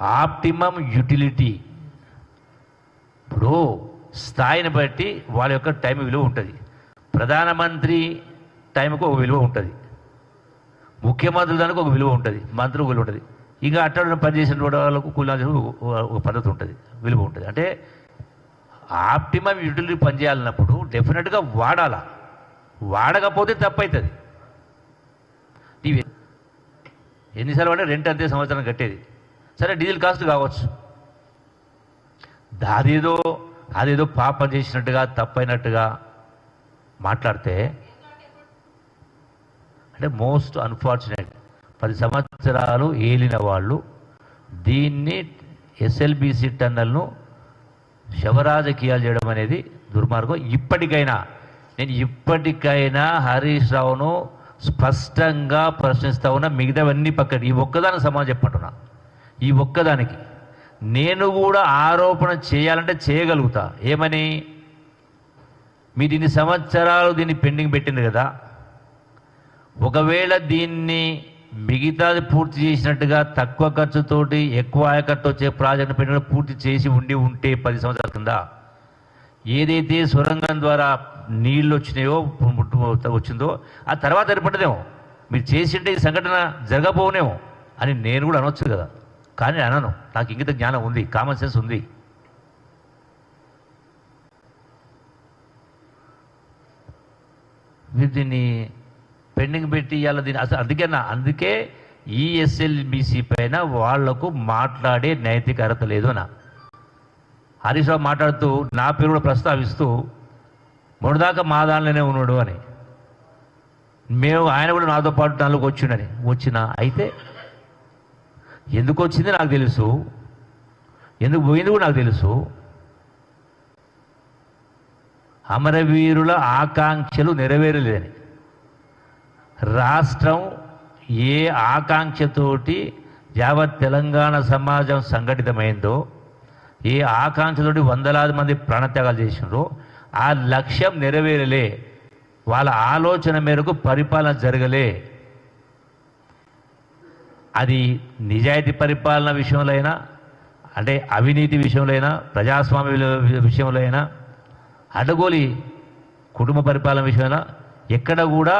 Optimum utility. ఇప్పుడు స్థాయిని బట్టి వాళ్ళ యొక్క టైం విలువ ఉంటుంది. ప్రధానమంత్రి టైంకు ఒక విలువ ఉంటుంది. ముఖ్యమంత్రి దానికి ఒక విలువ ఉంటుంది. మంత్రి ఒక విలువ ఉంటుంది. ఇంకా అట్లా పనిచేసిన వాళ్ళకు కూలి ఒక పద్ధతి ఉంటుంది. విలువ ఉంటుంది. అంటే ఆప్టిమం యూటిలిటీ పనిచేయాలన్నప్పుడు డెఫినెట్గా వాడాలా? వాడకపోతే తప్పవుతుంది ఇవి ఎన్నిసార్లు అంటే రెంట్ అంతే సంవత్సరం కట్టేది. సరే డీజిల్ కాస్ట్ కావచ్చు. అదేదో అదేదో పాపం చేసినట్టుగా తప్పైనట్టుగా మాట్లాడితే అంటే మోస్ట్ అన్ఫార్చునేట్ పది సంవత్సరాలు ఏలిన వాళ్ళు దీన్ని ఎస్ఎల్బిసి టన్నల్ను శవరాజకీయాలు చేయడం అనేది దుర్మార్గం. ఇప్పటికైనా నేను ఇప్పటికైనా హరీష్ రావును స్పష్టంగా ప్రశ్నిస్తా ఉన్నా మిగతావన్నీ పక్కన ఈ ఒక్కదాని సమాజం చెప్పంటున్నా ఈ ఒక్కదానికి. నేను కూడా ఆరోపణ చేయాలంటే చేయగలుగుతా. ఏమని? మీరు ఇన్ని సంవత్సరాలు దీన్ని పెండింగ్ పెట్టింది కదా. ఒకవేళ దీన్ని మిగతాది పూర్తి చేసినట్టుగా తక్కువ ఖర్చుతోటి ఎక్కువ ఆయకట్టు వచ్చే ప్రాజెక్టు పెట్టిన పూర్తి చేసి ఉండి ఉంటే పది సంవత్సరాల కింద ఏదైతే సొరంగం ద్వారా నీళ్ళు వచ్చినాయో వచ్చిందో ఆ తర్వాత ఏర్పడదేమో మీరు చేసింటే ఈ సంఘటన జరగబోనేమో అని నేను కూడా అనొచ్చు కదా. కానీ అనను. నాకు ఇంగిత జ్ఞానం ఉంది కామన్ సెన్స్ ఉంది. మీరు దీన్ని పెండింగ్ పెట్టి ఇవాళ దీన్ని అసలు అందుకే నా అందుకే ఈఎస్ఎల్బిసి పైన వాళ్ళకు మాట్లాడే నైతిక అర్హత లేదు నా హరీష్ రావు మాట్లాడుతూ నా పేరు కూడా ప్రస్తావిస్తూ మొన్నదాకా మా దానిలోనే ఉన్నాడు అని. మేము ఆయన కూడా నాతో పాటు దానిలోకి వచ్చిండని. వచ్చిన అయితే ఎందుకు వచ్చింది నాకు తెలుసు? ఎందుకు పోయింది కూడా నాకు తెలుసు? అమరవీరుల ఆకాంక్షలు నెరవేరలేదని. రాష్ట్రం ఏ ఆకాంక్షతోటి యావత్ తెలంగాణ సమాజం సంఘటితమైందో ఏ ఆకాంక్షతోటి వందలాది మంది ప్రాణత్యాగాలు చేసినారో ఆ లక్ష్యం నెరవేరలే. వాళ్ళ ఆలోచన మేరకు పరిపాలన జరగలే. అది నిజాయితీ పరిపాలన విషయంలో అయినా అంటే అవినీతి విషయంలో అయినా ప్రజాస్వామ్య విషయంలో అయినా అడగోలి కుటుంబ పరిపాలన విషయమైనా ఎక్కడ కూడా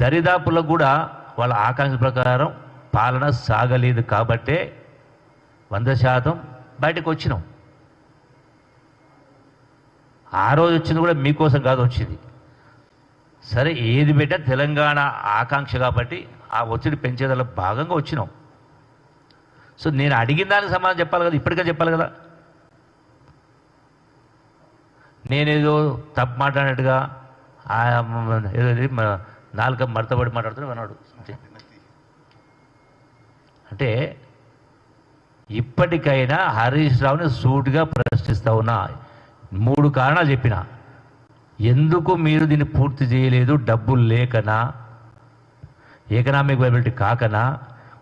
దరిదాపులకు కూడా వాళ్ళ ఆకాంక్ష ప్రకారం పాలన సాగలేదు కాబట్టే వంద శాతం బయటకు వచ్చినాం. ఆ రోజు వచ్చింది కూడా మీకోసం కాదు వచ్చింది. సరే ఏది పెట్టా తెలంగాణ ఆకాంక్ష కాబట్టి ఆ ఒత్తిడి పెంచేదాలో భాగంగా వచ్చినాం. సో నేను అడిగిన దానికి సమాధానం చెప్పాలి కదా ఇప్పటికే చెప్పాలి కదా. నేనేదో తప్పు మాట్లాడినట్టుగా ఏదో నాలుక మడతబడి మాట్లాడుతున్నా అన్నాడు అంటే ఇప్పటికైనా హరీష్ రావుని సూటుగా ప్రశ్నిస్తా ఉన్నా మూడు కారణాలు చెప్పిన. ఎందుకు మీరు దీన్ని పూర్తి చేయలేదు డబ్బులు లేకనా? ఎకనామిక్ వైబిలిటీ కాకనా?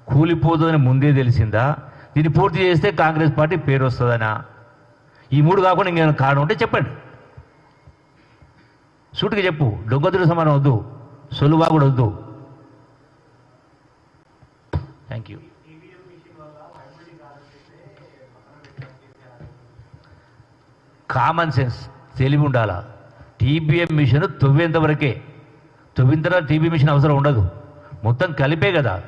కూలిపోతుందని ముందే తెలిసిందా? దీన్ని పూర్తి చేస్తే కాంగ్రెస్ పార్టీ పేరు వస్తుందనా? ఈ మూడు కాకుండా ఇంకేమైనా కారణం ఉంటే చెప్పండి. సూటిగా చెప్పు. దొంగతుడు సమానం వద్దు. సొలువా కూడా వద్దు. థ్యాంక్ యూ కామన్ సెన్స్ తెలివి ఉండాలా? టీబీఎం మిషన్ తవ్వేంత వరకే? తవ్విన తర్వాత టీబీ మిషన్ అవసరం ఉండదు. మొత్తం కలిపే కదా.